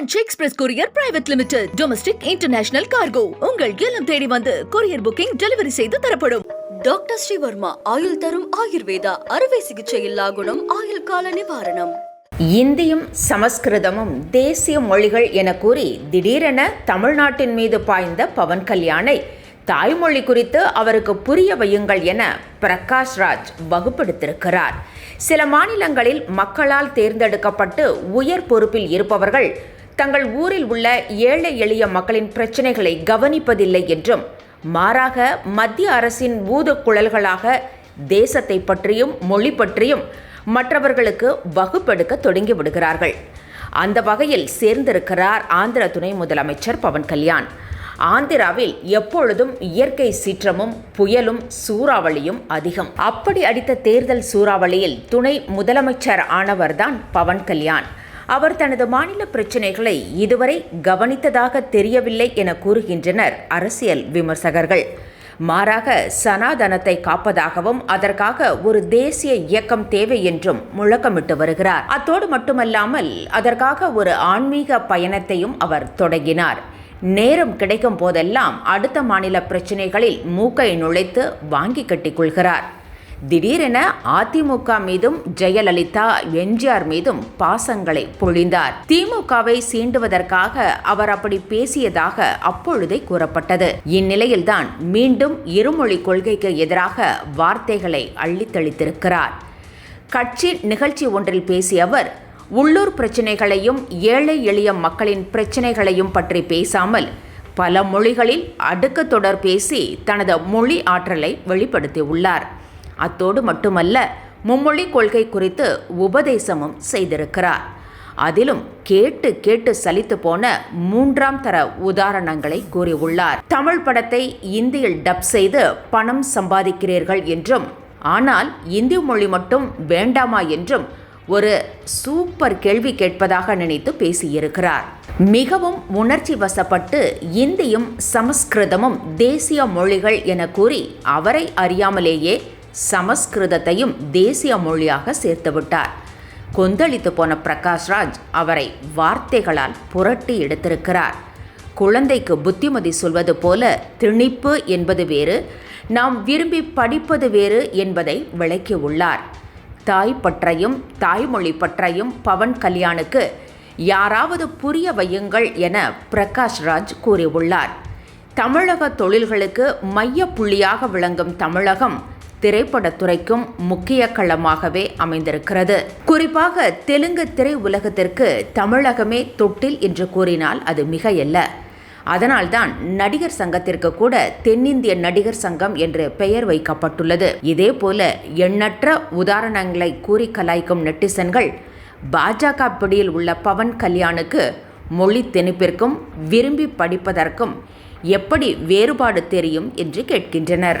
Franch express courier private limited domestic international cargo உங்கள் இல்லம் தேடி வந்து கொரியர் புக்கிங் டெலிவரி செய்து தரப்படும். டாக்டர் ஸ்ரீவர்மா ஆயுள் தரும் ஆயுர்வேதா அறுவை சிகிச்சை இல்லா குணம் ஆயுள் கால நிவாரணம். இந்தியும் சமஸ்கிருதமும் தேசிய மொழிகள் என கூறி திடீரென தமிழ்நாட்டின் மீது பாய்ந்த பவன் கல்யாணை. தாய்மொழி குறித்து அவருக்கு புரிய வையுங்கள் என பிரகாஷ் ராஜ் வகுப்பெடுத்திருக்கிறார். சில மாநிலங்களில் மக்களால் தேர்ந்தெடுக்கப்பட்டு உயர் பொறுப்பில் இருப்பவர்கள் தங்கள் ஊரில் உள்ள ஏழை எளிய மக்களின் பிரச்சனைகளை கவனிப்பதில்லை என்றும் மாறாக மத்திய அரசின் ஊதுகுழல்களாக தேசத்தை பற்றியும் மொழி பற்றியும் மற்றவர்களுக்கு வகுப்பெடுக்க தொடங்கி விடுகிறார்கள். அந்த வகையில் சேர்ந்திருக்கிறார் ஆந்திர துணை முதலமைச்சர் பவன் கல்யாண். ஆந்திராவில் எப்பொழுதும் இயற்கை சீற்றமும் புயலும் சூறாவளியும் அதிகம். அப்படி அடித்த தேர்தல் சூறாவளியில் துணை முதலமைச்சர் ஆனவர்தான் பவன் கல்யாண். அவர் தனது மாநில பிரச்சினைகளை இதுவரை கவனித்ததாக தெரியவில்லை என கூறுகின்றனர் அரசியல் விமர்சகர்கள். மாறாக சனாதனத்தை காப்பதாகவும் அதற்காக ஒரு தேசிய இயக்கம் தேவை என்றும் முழக்கமிட்டு வருகிறார். அத்தோடு மட்டுமல்லாமல் அதற்காக ஒரு ஆன்மீக பயணத்தையும் அவர் தொடங்கினார். நேரம் கிடைக்கும் போதெல்லாம் அடுத்த மாநில பிரச்சினைகளில் மூக்கை நுழைத்து வாங்கி கட்டிக்கொள்கிறார் திடீரென அதிமுக மீதும் ஜெயலலிதா எம்ஜிஆர் மீதும் பாசங்களை பொழிந்தார். திமுகவை சீண்டுவதற்காக அவர் அப்படி பேசியதாக அப்பொழுதே கூறப்பட்டது. இந்நிலையில்தான் மீண்டும் இருமொழி கொள்கைக்கு எதிராக வார்த்தைகளை அள்ளித்தளித்திருக்கிறார். கட்சி நிகழ்ச்சி ஒன்றில் பேசிய அவர் உள்ளூர் பிரச்சினைகளையும் ஏழை எளிய மக்களின் பிரச்சினைகளையும் பற்றி பேசாமல் பல மொழிகளில் அடுக்கு தொடர் பேசி தனது மொழி ஆற்றலை வெளிப்படுத்தியுள்ளார். அத்தோடு மட்டுமல்ல மும்மொழி கொள்கை குறித்து உபதேசமும் செய்திருக்கிறார். அதிலும் கேட்டு கேட்டு சலித்து போன மூன்றாம் தர உதாரணங்களை கூறியுள்ளார். தமிழ் படத்தை இந்தியில் டப் செய்து பணம் சம்பாதிக்கிறீர்கள் என்றும் ஆனால் இந்தி மொழி மட்டும் வேண்டாமா என்றும் ஒரு சூப்பர் கேள்வி கேட்பதாக நினைத்து பேசியிருக்கிறார். மிகவும் உணர்ச்சி வசப்பட்டு இந்தியும் சமஸ்கிருதமும் தேசிய மொழிகள் என கூறி அவரை அறியாமலேயே சமஸ்கிருதத்தையும் தேசிய மொழியாக சேர்த்துவிட்டார் கொந்தளித்து போன பிரகாஷ்ராஜ் அவரை வார்த்தைகளால் புரட்டி எடுத்திருக்கிறார். குழந்தைக்கு புத்திமதி சொல்வது போல திணிப்பு என்பது வேறு நாம் விரும்பி படிப்பது வேறு என்பதை விளக்கியுள்ளார் தாய் பற்றையும் தாய்மொழி பற்றையும் பவன் கல்யாணுக்கு யாராவது புரிய வையுங்கள் என பிரகாஷ்ராஜ் கூறியுள்ளார். தமிழக தொழில்களுக்கு மைய புள்ளியாக விளங்கும் தமிழகம் திரைப்படத்துறைக்கும் முக்கிய களமாகவே அமைந்திருக்கிறது. குறிப்பாக தெலுங்கு திரை உலகத்திற்கு தமிழகமே தொட்டில் என்று கூறினால் அது மிகையல்ல. அதனால்தான் நடிகர் சங்கத்திற்கு கூட தென்னிந்திய நடிகர் சங்கம் என்று பெயர் வைக்கப்பட்டுள்ளது. இதே போல எண்ணற்ற உதாரணங்களை கூறி கலாய்க்கும் நெட்டிசன்கள் பாஜக பிடியில் உள்ள பவன் கல்யாணுக்கு மொழி திணிப்பிற்கும் விரும்பி படிப்பதற்கும் எப்படி வேறுபாடு தெரியும் என்று கேட்கின்றனர்.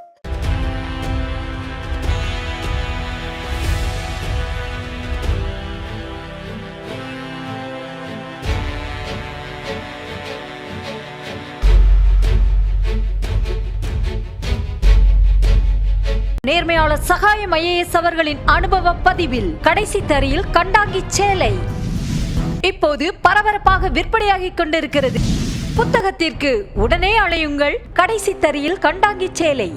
நேர்மையாளர் சகாயம் ஐஏஎஸ் அவர்களின் அனுபவ பதிவில் கடைசி தரியில் கண்டாங்கி சேலை. இப்போது பரபரப்பாக விற்பனையாகிக் கொண்டிருக்கிறது. புத்தகத்திற்கு உடனே அழையுங்கள் கடைசி தரியில் கண்டாங்கி சேலை.